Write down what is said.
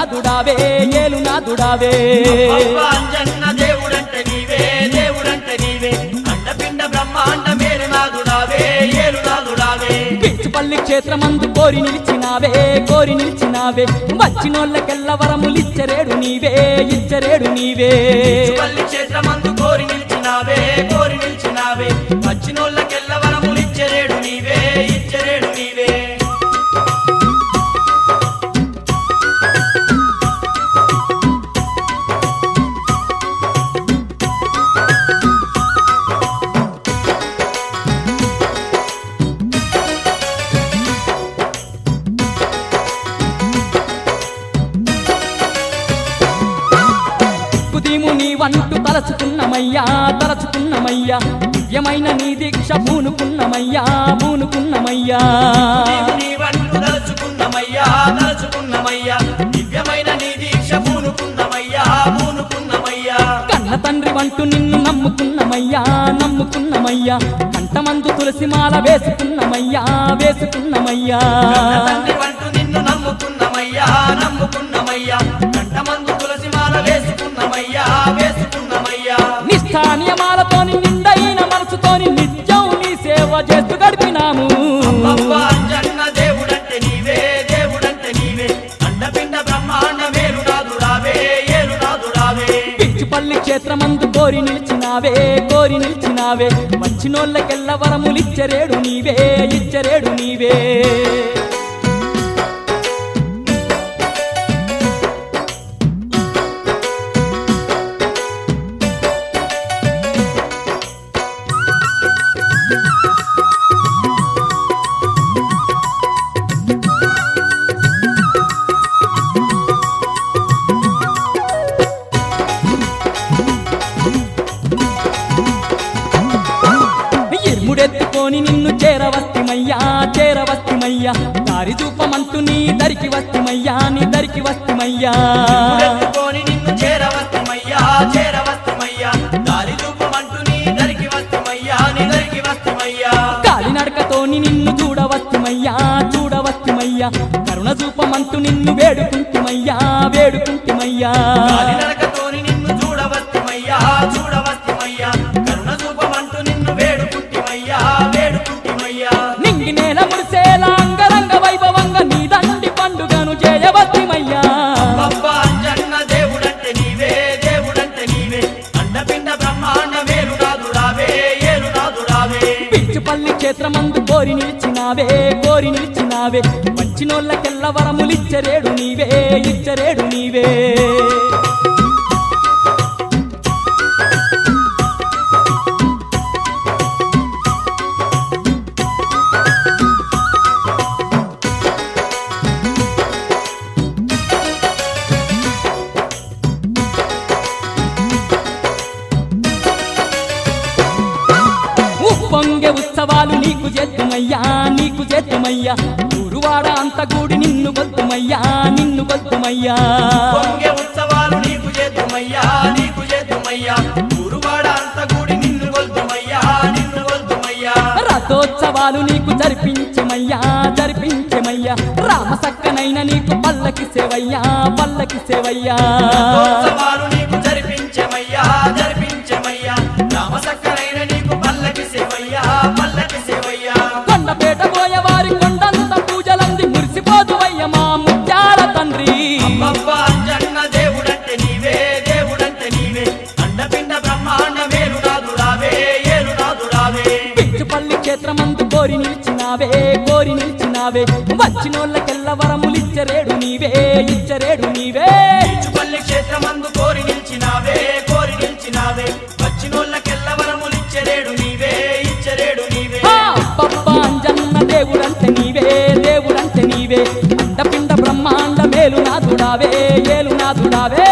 నాదుడావే ఏలు నాదుడావే. అబ్బా అంజన్న దేవుడంటే నీవే దేవుడంటే నీవే. అండపిండ బ్రహ్మాండ మేలు నాదుడావే ఏలు నాదుడావే. పిచ్చిపల్లి క్షేత్రమందు కోరి నిలిచినావే కోరి నిలిచినావే. వచ్చినోళ్ళకెల్ల వరములిచ్చరేడు నీవే ఇచ్చరేడు నీవే. పల్లి క్షేత్రమందు కోరి నిలిచినావే కోరి నిలిచినావే. వచ్చినోళ్ళకెల్ల కుదీము నీ వంటు తలచుకున్నమయ్యా తలచుకున్నమయ్యా. దివ్యమైన నీ దీక్ష పూనుకున్నమయ్యా పూనుకున్నమయ్యా. నీవు నీ వంటు తలుచుకున్నమయ్యా తలుచుకున్నమయ్యా. దివ్యమైన నీ దీక్ష పూనుకున్నమయ్యా పూనుకున్నమయ్యా. కన్న తండ్రి వంటు నిన్ను నమ్ముకున్నమయ్యా నమ్ముకున్నమయ్యా. కంటమందు తులసి మాల వేసుకున్నమయ్యా వేసుకున్నమయ్యా. కన్న తండ్రి వంటు నిన్ను నమ్ముకున్నమయ్యా నమ్ముకున్నమయ్యా. కోరి నిలిచినావే కోరి నిలిచినావే. వచ్చినోళ్ళకెల్ల వరములిచ్చరేడు నీవే ఇచ్చరేడు నీవే. చేరవస్తిమయ్యా దారి చూపమంటూ నీ దరికి వస్తిమయ్యా. నీ దరికి వస్తిమయ్యా. చేరవస్తమయ్యా చేరవస్తమయ్యా. దారి చూపమంటూ నీ దరికి వస్తమయ్యా నీ దరికి వస్తమయ్యా. కాలినడకతోని నిన్ను చూడవస్తిమయ్యా చూడవస్తిమయ్యా. కరుణ చూపమంటూ నిన్ను వేడుకుంటిమయ్యా వేడుకుంటిమయ్యా. ఏలు నాదుడావే పిచ్చిపల్లి క్షేత్రమందు కోరి నిలిచినావే కోరి నిలిచినావే. వచ్చినోళ్ళకెల్ల వరములిచ్చరేడు నీవే ఇచ్చరేడు నీవే. ఉప్పొంగె ఉత్సవాలు నీకు చేద్దుమయ్యా నీకు చేద్దుమయ్యా. గురువాడ అంత కూడి నిన్ను గొద్దుమయ్యా నిన్ను గొద్దుమయ్యా ఉత్సవాలు నీకు చేద్దుమయ్యా నీకు చేద్దుమయ్యా. గురువాడ అంత కూడి నిన్ను నిన్ను రథోత్సవాలు నీకు జరిపించమయ్యా జరిపించమయ్యా. రామ సక్కనైన నీకు పల్లకి సేవయ్యా పల్లకి సేవయ్యా. ఉత్సవాలు నీకు జరిపించమయ్యా నిలిచినావే వచ్చినోళ్ళకెల్ల వరములిచ్చరేడు నీవే ఇచ్చరేడు నీవే. పల్లి క్షేత్రమందు కోరి నిలిచినావే కోరి నిలిచినావే. వచ్చినోళ్ళకెల్ల నీవే ఇచ్చరేడు నీవే. అంజన్న నీవే నీవే. అండపిండ బ్రహ్మాండ మేలు నాదుడావే ఏలు నాదుడావే